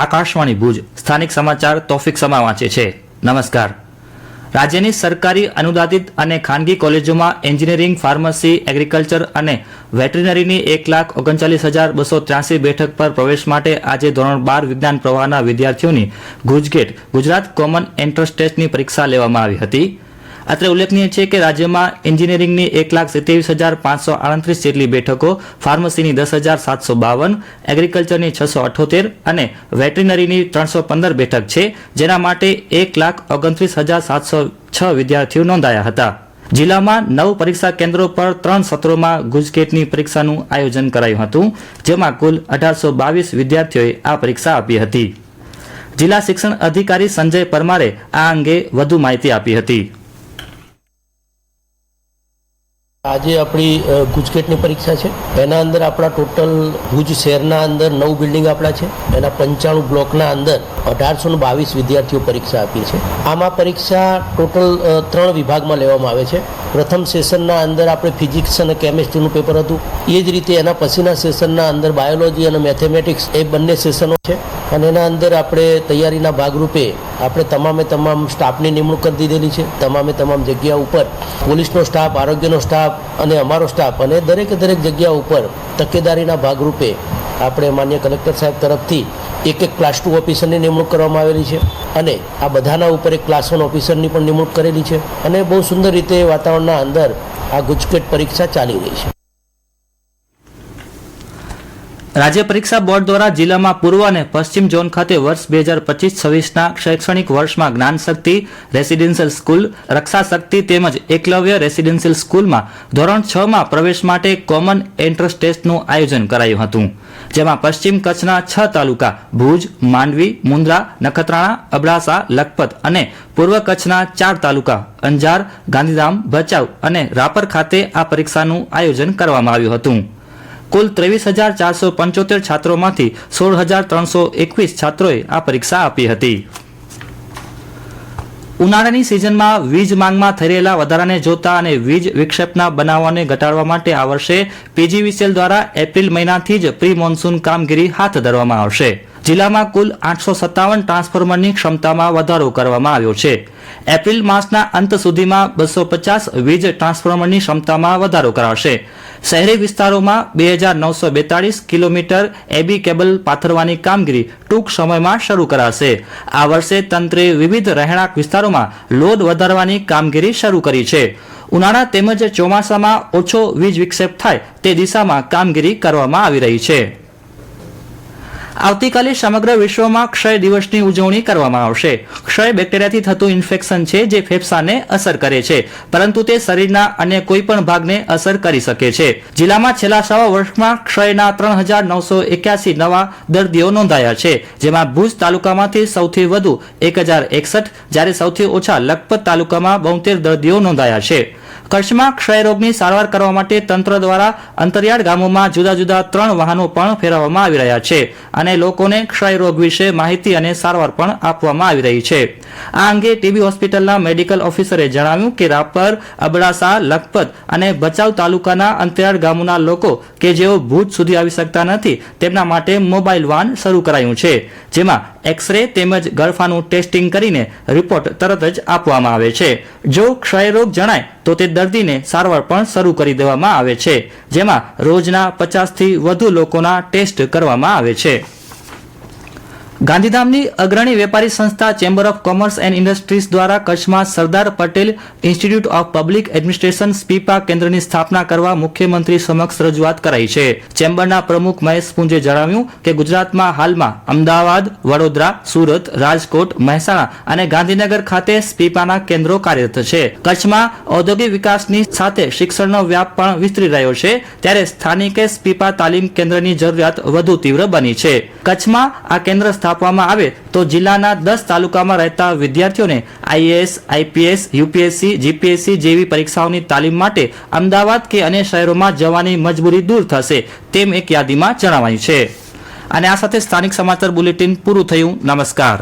આકાશવાણી ભુજ. સ્થાનિક સમાચાર તોફિક સમા વાંચે છે. નમસ્કાર. રાજ્યની સરકારી અનુદાનિત અને ખાનગી કોલેજોમાં એન્જિનિયરિંગ, ફાર્મસી, એગ્રીકલ્ચર અને વેટરીનરીની એક લાખ ઓગણચાલીસ હજાર બસો ત્ર્યાસી બેઠક પર પ્રવેશ માટે આજે ધોરણ બાર વિજ્ઞાન પ્રવાહના વિદ્યાર્થીઓની ગુજગેટ ગુજરાત કોમન એન્ટ્રન્સ ટેસ્ટની પરીક્ષા લેવામાં આવી હતી. અત્રે ઉલ્લેખનીય છે કે રાજ્યમાં એન્જિનિયરિંગની એક લાખ સિત્તેવીસ હજાર પાંચસો આડત્રીસ જેટલી બેઠકો, ફાર્મસીની દસ હજાર સાતસો બાવન, એગ્રીકલ્ચરની છસો અઠોતેર અને વેટરીનરીની ત્રણસો પંદર બેઠક છે, જેના માટે એક લાખ ઓગણત્રીસ હજાર સાતસો છ વિદ્યાર્થીઓ નોંધાયા હતા. જિલ્લામાં નવ પરીક્ષા કેન્દ્રો પર ત્રણ સત્રોમાં ગુજકેટની પરીક્ષાનું આયોજન કરાયું હતું, જેમાં કુલ અઢારસો બાવીસ વિદ્યાર્થીઓએ આ પરીક્ષા આપી હતી. જિલ્લા શિક્ષણ અધિકારી સંજય પરમારે આ અંગે વધુ માહિતી આપી હતી. આજે આપણી ગુજકેટની પરીક્ષા છે. એના અંદર આપણા ટોટલ ભુજ શહેરના અંદર નવ બિલ્ડિંગ આપણા છે. એના પંચાણું બ્લોકના અંદર અઢારસો બાવીસ વિદ્યાર્થીઓ પરીક્ષા આપી છે. આમાં પરીક્ષા ટોટલ ત્રણ વિભાગમાં લેવામાં આવે છે. પ્રથમ સેશનના અંદર આપણે ફિઝિક્સ અને કેમેસ્ટ્રીનું પેપર હતું. એ જ રીતે એના પછીના સેશનના અંદર બાયોલોજી અને મેથેમેટિક્સ એ બંને સેશનો છે. અને એના અંદર આપણે તૈયારીના ભાગરૂપે આપણે તમામે તમામ સ્ટાફની નિમણૂક કરી દીધેલી છે. તમામે તમામ જગ્યા ઉપર પોલીસનો સ્ટાફ, આરોગ્યનો સ્ટાફ અને અમારો સ્ટાફ અને દરેકે દરેક જગ્યા ઉપર તકેદારીના ભાગરૂપે આપણે માન્ય કલેક્ટર સાહેબ તરફથી એક એક ક્લાસ ટુ ઓફિસરની નિમણૂક કરવામાં આવેલી છે અને આ બધાના ઉપર એક ક્લાસ વન ઓફિસરની પણ નિમણૂક કરેલી છે અને બહુ સુંદર રીતે વાતાવરણના અંદર આ ગુજકેટ પરીક્ષા ચાલી રહી છે. રાજ્ય પરીક્ષા બોર્ડ દ્વારા જિલ્લામાં પૂર્વ અને પશ્ચિમ ઝોન ખાતે વર્ષ બે હજાર પચીસ છવ્વીસના શૈક્ષણિક વર્ષમાં જ્ઞાન શક્તિ રેસિડેન્શિયલ સ્કૂલ રક્ષા શક્તિ તેમજ એકલવ્ય રેસિડેન્શિયલ સ્કૂલમાં ધોરણ છ માં પ્રવેશ માટે કોમન એન્ટ્રન્સ ટેસ્ટનું આયોજન કરાયું હતું, જેમાં પશ્ચિમ કચ્છના છ તાલુકા ભુજ, માંડવી, મુન્દ્રા, નખત્રાણા, અબડાસા, લખપત અને પૂર્વ કચ્છના ચાર તાલુકા અંજાર, ગાંધીધામ, ભચાઉ અને રાપર ખાતે આ પરીક્ષાનું આયોજન કરવામાં આવ્યું હતું. કુલ ત્રેવીસ હજાર ચારસો પંચોતેર છાત્રોમાંથી સોળ હજાર ત્રણસો એકવીસ છાત્રોએ આ પરીક્ષા આપી હતી. ઉનાળાની સિઝનમાં વીજ માંગમાં થઈ રહેલા વધારાને જોતા અને વીજ વિક્ષેપના બનાવોને ઘટાડવા માટે આ વર્ષે પીજીવીસીએલ દ્વારા એપ્રિલ મહિનાથી જ પ્રી મોન્સૂન કામગીરી હાથ ધરવામાં આવશે. જિલ્લામાં કુલ આઠસો સત્તાવન ટ્રાન્સફોર્મરની ક્ષમતામાં વધારો કરવામાં આવ્યો છે. એપ્રિલ માસના અંત સુધીમાં બસો પચાસ વીજ ટ્રાન્સફોર્મરની ક્ષમતામાં વધારો કરાશે. શહેરી વિસ્તારોમાં બે હજાર નવસો બેતાળીસ કિલોમીટર એબી કેબલ પાથરવાની કામગીરી ટૂંક સમયમાં શરૂ કરાશે. આ વર્ષે તંત્રે વિવિધ રહેણાંક વિસ્તારોમાં લોડ વધારવાની કામગીરી શરૂ કરી છે. ઉનાળા તેમજ ચોમાસામાં ઓછો વીજ વિક્ષેપ થાય તે દિશામાં કામગીરી કરવામાં આવી રહી છે. આવતીકાલે સમગ્ર વિશ્વમાં ક્ષય દિવસની ઉજવણી કરવામાં આવશે. ક્ષય બેક્ટેરિયાથી થતું ઇન્ફેક્શન છે જે ફેફસાને અસર કરે છે, પરંતુ તે શરીરના અન્ય કોઈ પણ ભાગને અસર કરી શકે છે. જિલ્લામાં છેલ્લા સવા વર્ષમાં ક્ષયના ત્રણ હજાર નવસો એક્યાસી નવા દર્દીઓ નોંધાયા છે, જેમાં ભુજ તાલુકામાંથી સૌથી વધુ એક હજાર એકસઠ, જ્યારે સૌથી ઓછા લખપત તાલુકામાં બોતેર દર્દીઓ નોંધાયા છે. કચ્છમાં ક્ષય રોગની સારવાર કરવા માટે તંત્ર દ્વારા અંતરિયાળ ગામોમાં જુદા જુદા ત્રણ વાહનો પણ ફેરવવામાં આવી રહ્યા છે અને લોકોને ક્ષય રોગ વિશે માહિતી અને સારવાર પણ આપવામાં આવી રહી છે. આ અંગે ટીબી હોસ્પિટલના મેડિકલ ઓફિસરે જણાવ્યું કે રાપર, અબડાસા, લખપત અને ભચાઉ તાલુકાના અંતરિયાળ ગામોના લોકો કે જેઓ ભુજ સુધી આવી શકતા નથી, તેમના માટે મોબાઈલ વાન શરૂ કરાયું છે, જેમાં એક્સરે તેમજ ગળફાનું ટેસ્ટિંગ કરીને રિપોર્ટ તરત જ આપવામાં આવે છે. જો ક્ષયરોગ જણાય, તો તે દર્દીને સારવાર પણ શરૂ કરી દેવામાં આવે છે, જેમાં રોજના પચાસથી વધુ લોકોના ટેસ્ટ કરવામાં આવે છે. ગાંધીધામની અગ્રણી વેપારી સંસ્થા chamber of commerce and industries દ્વારા કચ્છમાં Sardar Patel institute of public administration SPIPA કેન્દ્રની સ્થાપના કરવા મુખ્યમંત્રી સમક્ષ રજૂઆત કરાઈ છે. ચેમ્બરના પ્રમુખ મહેશ પુંજે જણાવ્યું કે ગુજરાતમાં હાલમાં અમદાવાદ, વડોદરા, સુરત, રાજકોટ, મહેસાણા અને ગાંધીનગર ખાતે સ્પીપાના કેન્દ્રો કાર્યરત છે. કચ્છમાં ઔદ્યોગિક વિકાસની સાથે શિક્ષણનો વ્યાપ પણ વિસ્તરી રહ્યો છે. ત્યારે સ્થાનિકે સ્પીપા તાલીમ કેન્દ્રની જરૂરિયાત વધુ તીવ્ર બની છે. કચ્છમાં આ કેન્દ્ર સ્થાપવામાં આવે તો જિલ્લાના દસ તાલુકામાં રહેતા વિદ્યાર્થીઓને આઈએએસ, આઈપીએસ, યુપીએસસી, જીપીએસસી જેવી પરીક્ષાઓની તાલીમ માટે અમદાવાદ કે અન્ય શહેરોમાં જવાની મજબૂરી દૂર થશે તેમ એક યાદીમાં જણાવાયું છે. અને આ સાથે સ્થાનિક સમાચાર બુલેટિન પૂરું થયું. નમસ્કાર.